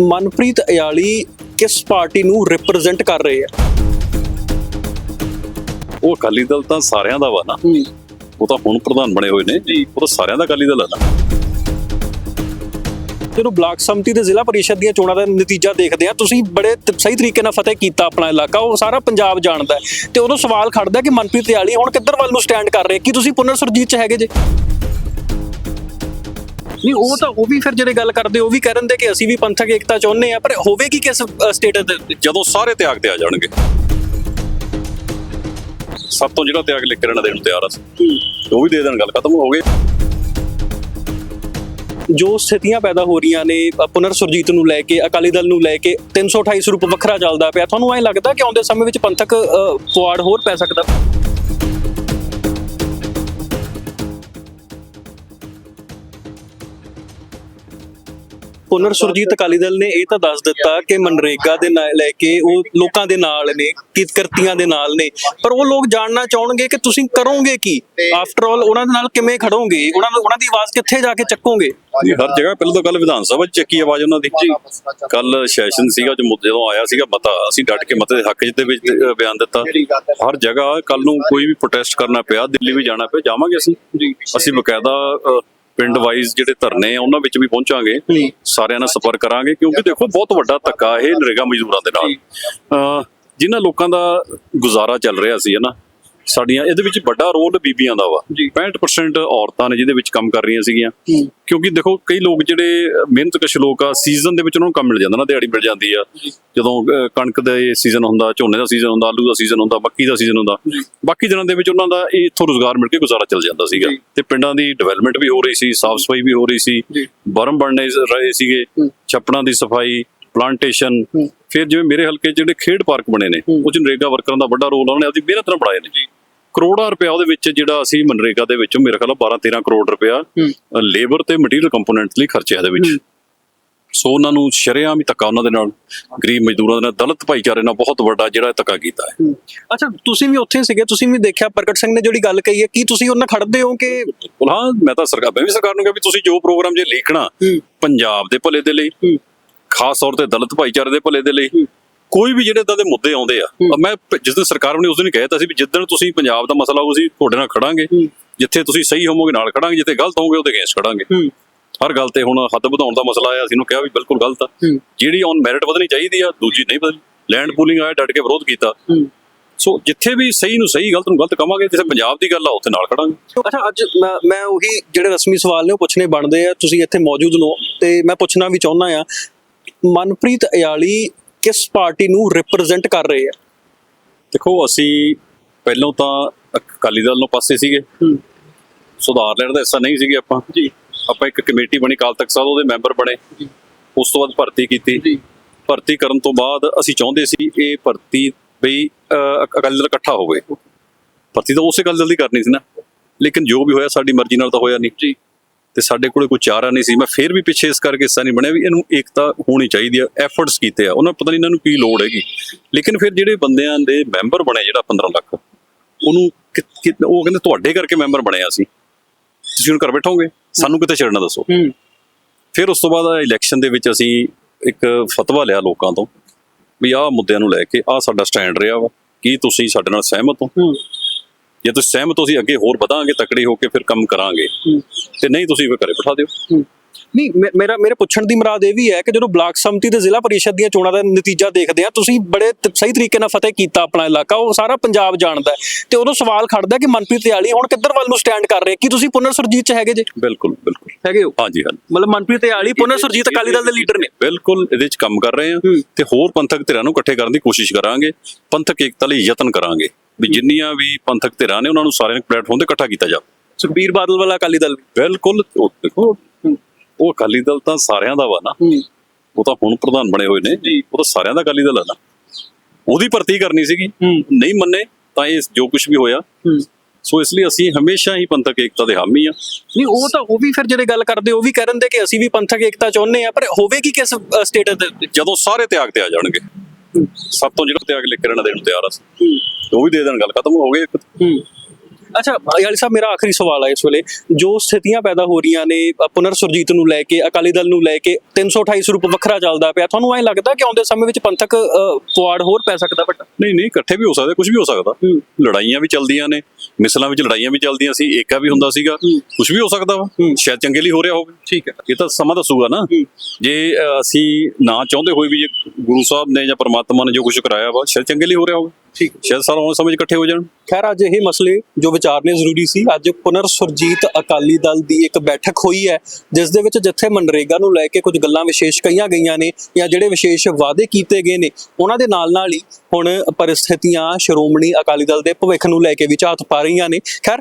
ਮਨਪ੍ਰੀਤ ਅਯਾਲੀ ਕਿਸ ਪਾਰਟੀ ਨੂੰ ਰਿਪਰੈਜ਼ੈਂਟ ਕਰ ਰਹੇ ਆ? ਉਹ ਅਕਾਲੀ ਦਲ ਤਾਂ ਸਾਰਿਆਂ ਦਾ ਵਾ ਨਾ। ਉਹ ਤਾਂ ਹੁਣ ਪ੍ਰਧਾਨ ਬਣੇ ਹੋਏ ਨੇ। ਜੀ। ਉਹ ਤਾਂ ਸਾਰਿਆਂ ਦਾ ਅਕਾਲੀ ਦਲ ਆ ਨਾ। ਜਦੋਂ ਬਲਾਕ ਸੰਮਤੀ ਤੇ ਜ਼ਿਲ੍ਹਾ ਪਰਿਸ਼ਦ ਦੀਆਂ ਚੋਣਾਂ ਦਾ ਨਤੀਜਾ ਦੇਖਦੇ ਆ ਤੁਸੀਂ ਬੜੇ ਸਹੀ ਤਰੀਕੇ ਨਾਲ ਫਤਿਹ ਕੀਤਾ ਆਪਣਾ ਇਲਾਕਾ। ਉਹ ਸਾਰਾ ਪੰਜਾਬ ਜਾਣਦਾ ਤੇ ਉਦੋਂ ਸਵਾਲ ਖੜਦਾ ਕਿ ਮਨਪ੍ਰੀਤ ਅਯਾਲੀ ਹੁਣ ਕਿੱਧਰ ਵੱਲ ਨੂੰ ਸਟੈਂਡ ਕਰ ਰਹੇ? ਕੀ ਤੁਸੀਂ ਪੁਨਰ ਸੁਰਜੀਤ ਚ ਹੈਗੇ ਜੇ? ਨਹੀਂ, ਉਹ ਤਾਂ ਉਹ ਵੀ ਫਿਰ ਜਿਹੜੇ ਗੱਲ ਕਰਦੇ, ਉਹ ਵੀ ਕਹਿ ਰਹੇ ਕਿ ਅਸੀਂ ਵੀ ਪੰਥਕ ਏਕਤਾ ਚਾਹੁੰਦੇ ਆ ਪਰ ਹੋਵੇਗੀ ਕਿਸ ਸਟੇਟਸ ਜਦੋਂ ਸਾਰੇ ਤਿਆਗ ਤੇ ਆ ਜਾਣਗੇ। ਸਭ ਤੋਂ ਜਿਹੜਾ ਤਿਆਗ ਲਿਖ ਕੇ ਦੇਣ ਨੂੰ ਤਿਆਰ ਆ ਉਹ ਵੀ ਦੇ ਦੇਣ, ਗੱਲ ਖਤਮ ਹੋ ਗਈ। ਜੋ ਸਥਿਤੀਆਂ ਪੈਦਾ ਹੋ ਰਹੀਆਂ ਨੇ ਪੁਨਰ ਸੁਰਜੀਤ ਨੂੰ ਲੈ ਕੇ, ਅਕਾਲੀ ਦਲ ਨੂੰ ਲੈ ਕੇ 328 ਸਰੂਪ ਵੱਖਰਾ ਚੱਲਦਾ ਪਿਆ। ਤੁਹਾਨੂੰ ਐਂ ਲੱਗਦਾ ਕਿ ਆਉਂਦੇ ਸਮੇਂ ਵਿੱਚ ਪੰਥਕ ਪੁਆੜ ਹੋਰ ਪੈ ਸਕਦਾ? ਪੁਨਰ ਸੁਰਜੀਤ ਅਕਾਲੀ ਦਲ ਨੇ ਇਹ ਤਾਂ ਦੱਸ ਦਿੱਤਾ ਕਿ ਮਨਰੇਗਾ ਦੇ ਨਾਲ ਲੈ ਕੇ ਉਹ ਲੋਕਾਂ ਦੇ ਨਾਲ ਨੇ ਕਿਰਤੀਆਂ ਦੇ ਨਾਲ ਨੇ। ਪਰ ਉਹ ਲੋਕ ਜਾਣਨਾ ਚਾਹਣਗੇ ਕਿ ਤੁਸੀਂ ਕਰੋਗੇ ਕੀ? ਆਫਟਰ ਆਲ ਉਹਨਾਂ ਦੇ ਨਾਲ ਕਿਵੇਂ ਖੜੋਗੇ? ਉਹਨਾਂ ਨੂੰ ਉਹਨਾਂ ਦੀ ਆਵਾਜ਼ ਕਿੱਥੇ ਜਾ ਕੇ ਚੱਕੋਗੇ? ਜੀ ਹਰ ਜਗ੍ਹਾ ਪਹਿਲਾਂ ਤਾਂ ਕੱਲ ਵਿਧਾਨ ਸਭਾ 'ਚ ਚੱਕੀ ਆਵਾਜ਼ ਉਹਨਾਂ ਦੀ। ਜੀ। ਕੱਲ ਸੈਸ਼ਨ ਸੀਗਾ ਜੋ ਮੁੱਦੇ ਜਦੋਂ ਆਇਆ ਸੀਗਾ ਮਤਾ। ਅਸੀਂ ਡਟ ਕੇ ਮਤੇ ਦੇ ਹੱਕ 'ਚ ਦੇ ਵਿੱਚ ਬਿਆਨ ਦਿੱਤਾ। ਹਰ ਜਗ੍ਹਾ ਕੱਲ ਨੂੰ ਕੋਈ ਵੀ ਪ੍ਰੋਟੈਸਟ ਕਰਨਾ ਪਿਆ ਦਿੱਲੀ ਵੀ ਜਾਣਾ ਪਿਆ ਜਾਵਾਂਗੇ ਅਸੀਂ। ਅਸੀਂ ਬਕਾਇਦਾ ਪਿੰਡ ਵਾਈਜ਼ ਜਿਹੜੇ ਧਰਨੇ ਆ ਉਹਨਾਂ ਵਿੱਚ ਵੀ ਪਹੁੰਚਾਂਗੇ। ਸਾਰਿਆਂ ਨਾਲ ਸੰਪਰਕ ਕਰਾਂਗੇ ਕਿਉਂਕਿ ਦੇਖੋ ਬਹੁਤ ਵੱਡਾ ਧੱਕਾ ਇਹ ਨਰੇਗਾ ਮਜ਼ਦੂਰਾਂ ਦੇ ਨਾਲ। ਜਿਨ੍ਹਾਂ ਲੋਕਾਂ ਦਾ ਗੁਜ਼ਾਰਾ ਚੱਲ ਰਿਹਾ ਸੀ ਹਨਾ ਸਾਡੀਆਂ ਇਹਦੇ ਵਿੱਚ ਵੱਡਾ ਰੋਲ ਬੀਬੀਆਂ ਦਾ ਵਾ। 65% ਔਰਤਾਂ ਨੇ ਜਿਹਦੇ ਵਿੱਚ ਕੰਮ ਕਰ ਰਹੀਆਂ ਸੀਗੀਆਂ। ਕਿਉਂਕਿ ਦੇਖੋ ਕਈ ਲੋਕ ਜਿਹੜੇ ਮਿਹਨਤਕਸ਼ ਲੋਕ ਆ ਸੀਜ਼ਨ ਦੇ ਵਿੱਚ ਉਹਨਾਂ ਨੂੰ ਕੰਮ ਮਿਲ ਜਾਂਦਾ ਨਾ ਦਿਹਾੜੀ ਮਿਲ ਜਾਂਦੀ ਆ। ਜਦੋਂ ਕਣਕ ਦਾ ਸੀਜ਼ਨ ਹੁੰਦਾ ਝੋਨੇ ਦਾ ਸੀਜ਼ਨ ਹੁੰਦਾ ਆਲੂ ਦਾ ਸੀਜ਼ਨ ਹੁੰਦਾ ਮੱਕੀ ਦਾ ਸੀਜ਼ਨ ਹੁੰਦਾ। ਬਾਕੀ ਦਿਨਾਂ ਦੇ ਵਿੱਚ ਉਹਨਾਂ ਦਾ ਇਹ ਇੱਥੋਂ ਰੋਜ਼ਗਾਰ ਮਿਲ ਕੇ ਗੁਜ਼ਾਰਾ ਚੱਲ ਜਾਂਦਾ ਸੀਗਾ। ਤੇ ਪਿੰਡਾਂ ਦੀ ਡਿਵੈਲਪਮੈਂਟ ਵੀ ਹੋ ਰਹੀ ਸੀ ਸਾਫ਼ ਸਫ਼ਾਈ ਵੀ ਹੋ ਰਹੀ ਸੀ। ਬਰਮ ਬਣਨੇ ਰਹੇ ਸੀਗੇ। ਛੱਪੜਾਂ ਦੀ ਸਫ਼ਾਈ ਪਲਾਂਟੇਸ਼ਨ ਫਿਰ ਜਿਵੇਂ ਮੇਰੇ ਹਲਕੇ ਜਿਹੜੇ ਖੇਡ ਪਾਰਕ ਬਣੇ ਨੇ ਉਹ 'ਚ ਨਰੇਗਾ ਵਰਕਰਾਂ ਦਾ ਵੱਡਾ ਰੋਲ ਉਹਨਾਂ ਨੇ ਆਪਣੀ ਮਿਹਨਤ ਨਾਲ ਬਣਾਏ ਨੇ। ਕਰੋੜਾਂ ਰੁਪਇਆ ਉਹਦੇ ਵਿੱਚ ਜਿਹੜਾ ਅਸੀਂ ਮਨਰੇਗਾ ਦੇ ਵਿੱਚੋਂ ਮੇਰੇ ਖਿਆਲ 12 13 ਕਰੋੜ ਰੁਪਇਆ ਲੇਬਰ ਤੇ ਮਟੀਰੀਅਲ ਕੰਪੋਨੈਂਟ ਲਈ ਖਰਚਿਆ ਇਹਦੇ ਵਿੱਚ। ਸੋ ਉਹਨਾਂ ਨੂੰ ਸ਼ਰੇਆਮ ਹੀ ਧੱਕਾ ਉਹਨਾਂ ਦੇ ਨਾਲ ਗਰੀਬ ਮਜ਼ਦੂਰਾਂ ਦੇ ਨਾਲ ਦਲਿਤ ਭਾਈਚਾਰੇ ਨਾਲ ਬਹੁਤ ਵੱਡਾ ਜਿਹੜਾ ਧੱਕਾ ਕੀਤਾ ਹੈ। ਅੱਛਾ ਤੁਸੀਂ ਵੀ ਉੱਥੇ ਸੀਗੇ ਤੁਸੀਂ ਵੀ ਦੇਖਿਆ ਪ੍ਰਗਟ ਸਿੰਘ ਨੇ ਜਿਹੜੀ ਗੱਲ ਕਹੀ ਹੈ ਕੀ ਤੁਸੀਂ ਉਹਨਾਂ ਖੜਦੇ ਹੋ ਕਿ ਹਾਂ ਮੈਂ ਤਾਂ ਸਰਕਾਰ ਮੈਂ ਵੀ ਸਰਕਾਰ ਨੂੰ ਕਿਹਾ ਵੀ ਤੁਸੀਂ ਜੋ ਪ੍ਰੋਗਰਾਮ ਜੇ ਲਿਖਣਾ ਪੰਜਾਬ ਦੇ ਭਲੇ ਦੇ ਲਈ ਖਾਸ ਤੌਰ ਤੇ ਦਲਿਤ ਭਾਈਚਾਰੇ ਦੇ ਭਲੇ ਦੇ ਲਈ ਕੋਈ ਵੀ ਜਿਹੜੇ ਇਦਾਂ ਦੇ ਮੁੱਦੇ ਆਉਂਦੇ ਆ ਮੈਂ ਜਿਸ ਦਿਨ ਸਰਕਾਰ ਨੇ ਉਸ ਦਿਨ ਕਹਿਤਾ ਸੀ ਵੀ ਜਿੱਦਣ ਤੁਸੀਂ ਪੰਜਾਬ ਦਾ ਮਸਲਾ ਹੋਊ ਅਸੀਂ ਤੁਹਾਡੇ ਨਾਲ ਖੜਾਂਗੇ। ਜਿੱਥੇ ਤੁਸੀਂ ਸਹੀ ਹੋਵੋਗੇ ਨਾਲ ਖੜਾਂਗੇ ਜਿੱਥੇ ਗਲਤ ਹੋਵੋਗੇ ਉਹਦੇ ਅਗੇਂਸਟ ਖੜਾਂਗੇ। ਹਰ ਗੱਲ ਤੇ ਹੁਣ ਹੱਦ ਵਧਾਉਣ ਦਾ ਮਸਲਾ ਆਇਆ ਅਸੀਂ ਨੂੰ ਕਿਹਾ ਵੀ ਬਿਲਕੁਲ ਗਲਤ ਆ। ਜਿਹੜੀ ਔਨ ਮੈਰਿਟ ਵਧਣੀ ਚਾਹੀਦੀ ਆ ਦੂਜੀ ਨਹੀਂ ਵਧਣੀ। ਲੈਂਡ ਪੂਲਿੰਗ ਆਇਆ ਡਟ ਕੇ ਵਿਰੋਧ ਕੀਤਾ। ਸੋ ਜਿੱਥੇ ਵੀ ਸਹੀ ਨੂੰ ਸਹੀ ਗਲਤ ਨੂੰ ਗਲਤ ਕਵਾਂਗੇ ਜਿੱਥੇ ਪੰਜਾਬ ਦੀ ਗੱਲ ਆ ਉੱਥੇ ਨਾਲ ਖੜਾਂਗੇ। ਅੱਛਾ ਅੱਜ ਮੈਂ- ਮੈਂ ਉਹੀ ਜਿਹੜੇ ਰਸਮੀ ਸਵਾਲ ਨੇ ਉਹ ਪੁੱਛਣੇ ਬਣਦੇ ਆ ਤੁਸੀਂ ਇੱਥੇ ਮੌਜੂਦ ਹੋ ਤੇ ਮੈਂ ਪੁੱਛਣਾ ਵੀ ਚਾਹੁੰਦਾ ਆ ਮਨਪ੍ਰੀਤ ਅਯਾਲੀ ਕਿਸ ਪਾਰਟੀ ਨੂੰ ਰਿਪਰੈਜ਼ੈਂਟ ਕਰ ਰਹੇ ਆ? ਦੇਖੋ ਅਸੀਂ ਪਹਿਲਾਂ ਤਾਂ ਅਕਾਲੀ ਦਲ ਨੂੰ ਪਾਸੇ ਸੀਗੇ। ਸੁਧਾਰ ਲੈਣ ਦਾ ਹਿੱਸਾ ਨਹੀਂ ਸੀਗੇ ਆਪਾਂ। ਜੀ। ਆਪਾਂ ਇੱਕ ਕਮੇਟੀ ਬਣੀ ਕਾਲ ਤਖਤ ਸਾਹਿਬ ਉਹਦੇ ਮੈਂਬਰ ਬਣੇ। ਉਸ ਤੋਂ ਬਾਅਦ ਭਰਤੀ ਕੀਤੀ। ਭਰਤੀ ਕਰਨ ਤੋਂ ਬਾਅਦ ਅਸੀਂ ਚਾਹੁੰਦੇ ਸੀ ਇਹ ਭਰਤੀ ਬਈ ਅਕਾਲੀ ਦਲ ਇਕੱਠਾ ਹੋਵੇ। ਭਰਤੀ ਤਾਂ ਉਸੇ ਗੱਲ ਜਲਦੀ ਕਰਨੀ ਸੀ ਨਾ। ਲੇਕਿਨ ਜੋ ਵੀ ਹੋਇਆ ਸਾਡੀ ਮਰਜ਼ੀ ਨਾਲ ਤਾਂ ਹੋਇਆ ਨਹੀਂ। ਜੀ। ਤੇ ਸਾਡੇ ਕੋਲੇ ਕੋਈ ਚਾਰਾ ਨਹੀਂ ਸੀ। ਮੈਂ ਫੇਰ ਵੀ ਪਿੱਛੇ ਇਸ ਕਰਕੇ ਹਿੱਸਾ ਨਹੀਂ ਬਣਿਆ ਵੀ ਇਹਨੂੰ ਏਕਤਾ ਹੋਣੀ ਚਾਹੀਦੀ ਆ ਐਫਰਟਸ ਕੀਤੇ ਆ। ਉਹਨਾਂ ਨੂੰ ਪਤਾ ਨਹੀਂ ਇਹਨਾਂ ਨੂੰ ਕੀ ਲੋੜ ਹੈਗੀ। ਲੇਕਿਨ ਫਿਰ ਜਿਹੜੇ ਬੰਦਿਆਂ ਦੇ ਮੈਂਬਰ ਬਣੇ ਜਿਹੜਾ 15 ਲੱਖ ਉਹਨੂੰ ਉਹ ਕਹਿੰਦੇ ਤੁਹਾਡੇ ਕਰਕੇ ਮੈਂਬਰ ਬਣਿਆ ਸੀ ਤੁਸੀਂ ਹੁਣ ਘਰ ਬੈਠੋਗੇ ਸਾਨੂੰ ਕਿਤੇ ਛੱਡਣਾ ਦੱਸੋ? ਫਿਰ ਉਸ ਤੋਂ ਬਾਅਦ ਇਲੈਕਸ਼ਨ ਦੇ ਵਿੱਚ ਅਸੀਂ ਇੱਕ ਫਤਵਾ ਲਿਆ ਲੋਕਾਂ ਤੋਂ ਵੀ ਆਹ ਮੁੱਦਿਆਂ ਨੂੰ ਲੈ ਕੇ ਆਹ ਸਾਡਾ ਸਟੈਂਡ ਰਿਹਾ ਵਾ। ਕੀ ਤੁਸੀਂ ਸਾਡੇ ਨਾਲ ਸਹਿਮਤ ਹੋ। ਜੇ ਤੁਸੀਂ ਸਹਿਮਤ ਹੋ ਅਸੀਂ ਅੱਗੇ ਹੋਰ ਵਧਾਂਗੇ ਤਕੜੇ ਹੋ ਕੇ ਫਿਰ ਕੰਮ ਕਰਾਂਗੇ। ਤੇ ਨਹੀਂ ਤੁਸੀਂ ਫਿਰ ਘਰੇ ਬਿਠਾ ਦਿਓ। ਨਹੀਂ ਮੇਰਾ ਮੇਰੇ ਪੁੱਛਣ ਦੀ ਮੁਰਾਦ ਇਹ ਵੀ ਹੈ ਕਿ ਜਦੋਂ ਬਲਾਕ ਸੰਮਤੀ ਤੇ ਜ਼ਿਲ੍ਹਾ ਪਰਿਸ਼ਦ ਦੀਆਂ ਚੋਣਾਂ ਦਾ ਨਤੀਜਾ ਦੇਖਦੇ ਆ ਤੁਸੀਂ ਬੜੇ ਸਹੀ ਤਰੀਕੇ ਨਾਲ ਫਤਿਹ ਕੀਤਾ ਆਪਣਾ ਇਲਾਕਾ ਉਹ ਸਾਰਾ ਪੰਜਾਬ ਜਾਣਦਾ ਤੇ ਉਦੋਂ ਸਵਾਲ ਖੜਦਾ ਕਿ ਮਨਪ੍ਰੀਤ ਅਯਾਲੀ ਹੁਣ ਕਿੱਧਰ ਵੱਲ ਨੂੰ ਸਟੈਂਡ ਕਰ ਰਹੇ? ਕੀ ਤੁਸੀਂ ਪੁਨਰ ਸੁਰਜੀਤ ਚ ਹੈਗੇ ਜੇ? ਬਿਲਕੁਲ ਬਿਲਕੁਲ। ਹੈਗੇ ਹੋ? ਹਾਂਜੀ ਹਾਂ ਮਤਲਬ ਮਨਪ੍ਰੀਤ ਅਯਾਲੀ ਪੁਨਰ ਸੁਰਜੀਤ ਅਕਾਲੀ ਦਲ ਦੇ ਲੀਡਰ ਨੇ। ਬਿਲਕੁਲ ਇਹਦੇ ਵਿੱਚ ਕੰਮ ਕਰ ਰਹੇ ਹਾਂ। ਤੇ ਹੋਰ ਪੰਥਕ ਧਿਰਾਂ ਨੂੰ ਇਕੱਠੇ ਕਰਨ ਦੀ ਕੋਸ਼ਿਸ਼ ਕਰਾਂਗੇ। ਪੰਥਕ ਏਕਤਾ ਲਈ ਯਤਨ ਕਰਾਂਗੇ। ਵੀ ਜਿੰਨੀਆਂ ਵੀ ਪੰਥਕ ਧਿਰਾਂ ਨੇ ਉਹਨਾਂ ਨੂੰ ਸਾਰਿਆਂ ਨੂੰ ਪਲੇਟਫਾਰਮ ਤੇ ਇਕੱਠਾ ਕੀਤਾ ਜਾਵੇ ਸੁਖਬੀਰ ਬਾਦਲ ਵਾਲਾ ਅਕਾਲੀ ਦਲ ਬਿਲਕੁਲ ਉਹ ਦੇਖੋ ਉਹ ਅਕਾਲੀ ਦਲ ਤਾਂ ਸਾਰਿਆਂ ਦਾ ਵਾ ਨਾ। ਉਹ ਤਾਂ ਹੁਣ ਪ੍ਰਧਾਨ ਬਣੇ ਹੋਏ ਨੇ। ਉਹ ਤਾਂ ਸਾਰਿਆਂ ਦਾ ਅਕਾਲੀ ਦਲ ਆ ਨਾ। ਉਹਦੀ ਭਰਤੀ ਕਰਨੀ ਸੀਗੀ। ਨਹੀਂ ਮੰਨੇ ਤਾਂ ਇਹ ਜੋ ਕੁਝ ਵੀ ਹੋਇਆ। ਸੋ ਇਸ ਲਈ ਅਸੀਂ ਹਮੇਸ਼ਾ ਹੀ ਪੰਥਕ ਏਕਤਾ ਦੇ ਹਾਮੀ ਆ। ਨਹੀਂ ਉਹ ਤਾਂ ਉਹ ਵੀ ਫਿਰ ਜਿਹੜੇ ਗੱਲ ਕਰਦੇ ਉਹ ਵੀ ਕਹਿ ਰਹੇ ਕਿ ਅਸੀਂ ਵੀ ਪੰਥਕ ਏਕਤਾ ਚਾਹੁੰਦੇ ਆ ਪਰ ਹੋਵੇਗੀ ਕਿਸ ਸਟੇਟਸ ਦੇ ਜਦੋਂ ਸਾਰੇ ਤਿਆਗ ਤੇ ਆ ਜਾਣਗੇ। ਸਭ ਤੋਂ ਜਿਹੜਾ ਤਿਆਗ ਲਿਖ ਕੇ ਰਹਿਣਾ ਦੇਣ ਨੂੰ ਤਿਆਰ ਆ ਉਹ ਵੀ ਦੇ ਦੇਣ, ਗੱਲ ਖਤਮ ਹੋ ਗਈ ਇੱਕ। ਅੱਛਾ ਯਾਲੀ ਸਾਹਿਬ ਮੇਰਾ ਆਖਰੀ ਸਵਾਲ ਹੈ ਇਸ ਵੇਲੇ। ਜੋ ਸਥਿਤੀਆਂ ਪੈਦਾ ਹੋ ਰਹੀਆਂ ਨੇ ਪੁਨਰ ਸੁਰਜੀਤ ਨੂੰ ਲੈ ਕੇ ਅਕਾਲੀ ਦਲ ਨੂੰ ਲੈ ਕੇ 328 ਸਰੂਪ ਵੱਖਰਾ ਚੱਲਦਾ ਪਿਆ। ਤੁਹਾਨੂੰ ਐਂ ਲੱਗਦਾ ਕਿ ਆਉਂਦੇ ਸਮੇਂ ਵਿੱਚ ਪੰਥਕ ਪੁਆੜ ਹੋਰ ਪੈ ਸਕਦਾ ਵੱਡਾ? ਨਹੀਂ ਨਹੀਂ ਇਕੱਠੇ ਵੀ ਹੋ ਸਕਦੇ ਕੁਝ ਵੀ ਹੋ ਸਕਦਾ। ਲੜਾਈਆਂ ਵੀ ਚੱਲਦੀਆਂ ਨੇ ਮਿਸਲਾਂ ਵਿੱਚ ਲੜਾਈਆਂ ਵੀ ਚੱਲਦੀਆਂ ਸੀ ਏਕਾ ਵੀ ਹੁੰਦਾ ਸੀਗਾ। ਕੁਝ ਵੀ ਹੋ ਸਕਦਾ ਵਾ ਸ਼ਾਇਦ ਚੰਗੇ ਲਈ ਹੋ ਰਿਹਾ ਹੋਵੇ। ਠੀਕ ਹੈ। ਇਹ ਤਾਂ ਸਮਾਂ ਦੱਸੂਗਾ ਨਾ। ਜੇ ਅਸੀਂ ਨਾ ਚਾਹੁੰਦੇ ਹੋਏ ਵੀ ਜੇ ਗੁਰੂ ਸਾਹਿਬ ਨੇ ਜਾਂ ਪ੍ਰਮਾਤਮਾ ਨੇ ਜੋ ਕੁਝ ਕਰਾਇਆ ਵਾ ਸ਼ਾਇਦ ਚੰਗੇ ਲਈ ਹੋ ਰਿਹਾ ਹੋਵੇ। ਠੀਕ ਸ਼ਾਇਦ ਸਾਰਾ ਉਹ ਸਮਝ ਇਕੱਠੇ ਹੋ ਜਾਣ। ਖੈਰ, ਅੱਜ ਇਹ ਮਸਲੇ ਜੋ ਵਿਚਾਰਨੇ ਜ਼ਰੂਰੀ ਸੀ। ਅੱਜ ਪੁਨਰ ਸੁਰਜੀਤ ਅਕਾਲੀ ਦਲ ਦੀ ਇੱਕ ਬੈਠਕ ਹੋਈ ਹੈ, ਜਿਸ ਦੇ ਵਿੱਚ ਜਿੱਥੇ ਮਨਰੇਗਾ ਨੂੰ ਲੈ ਕੇ ਕੁਝ ਗੱਲਾਂ ਵਿਸ਼ੇਸ਼ ਕਹੀਆਂ ਗਈਆਂ ਨੇ ਜਾਂ ਜਿਹੜੇ ਵਿਸ਼ੇਸ਼ ਵਾਅਦੇ ਕੀਤੇ ਗਏ ਨੇ, ਉਹਨਾਂ ਦੇ ਨਾਲ ਨਾਲ ਹੀ ਹੁਣ ਪਰਿਸਥਿਤੀਆਂ ਸ਼੍ਰੋਮਣੀ ਅਕਾਲੀ ਦਲ ਦੇ ਭਵਿੱਖ ਨੂੰ ਲੈ ਕੇ ਵੀ ਝਾਤ ਪਾ ਰਹੀਆਂ ਨੇ। ਖੈਰ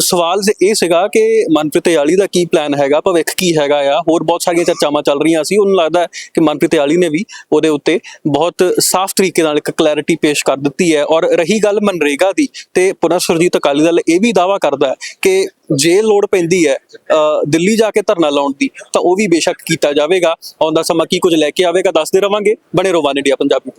ਸਵਾਲ ਇਹ ਸੀਗਾ ਕਿ ਮਨਪ੍ਰੀਤ ਯਾਲੀ ਦਾ ਕੀ ਪਲਾਨ ਹੈਗਾ, ਭਵਿੱਖ ਕੀ ਹੈਗਾ ਆ? ਹੋਰ ਬਹੁਤ ਸਾਰੀਆਂ ਚਰਚਾਵਾਂ ਚੱਲ ਰਹੀਆਂ ਸੀ। ਉਹਨੂੰ ਲੱਗਦਾ ਕਿ ਮਨਪ੍ਰੀਤ ਯਾਲੀ ਨੇ ਵੀ ਉਹਦੇ ਉੱਤੇ ਬਹੁਤ ਸਾਫ਼ ਤਰੀਕੇ ਨਾਲ ਇੱਕ ਕਲੈਰਿਟੀ ਪੇਸ਼ ਕਰ ਦਿੱਤੀ ਹੈ ਔਰ ਰਹੀ ਗੱਲ ਮਨਰੇਗਾ ਦੀ ਤੇ ਪੁਨਰ ਸੁਰਜੀਤ ਅਕਾਲੀ ਦਲ ਇਹ ਵੀ ਦਾਵਾ ਕਰਦਾ ਹੈ ਕਿ ਜੇ ਲੋੜ ਪੈਂਦੀ ਹੈ ਅ, ਦਿੱਲੀ ਜਾ ਕੇ ਧਰਨਾ ਲਾਉਣ ਦੀ ਤਾਂ ਉਹ ਵੀ ਬੇਸ਼ੱਕ ਕੀਤਾ ਜਾਵੇਗਾ। ਆਉਂਦਾ ਸਮਾਂ ਕੀ ਕੁਝ ਲੈ ਕੇ ਆਵੇਗਾ ਦੱਸਦੇ ਰਵਾਂਗੇ। ਬਣੇ ਰਹੋ ਵਨ ਇੰਡੀਆ ਪੰਜਾਬੀ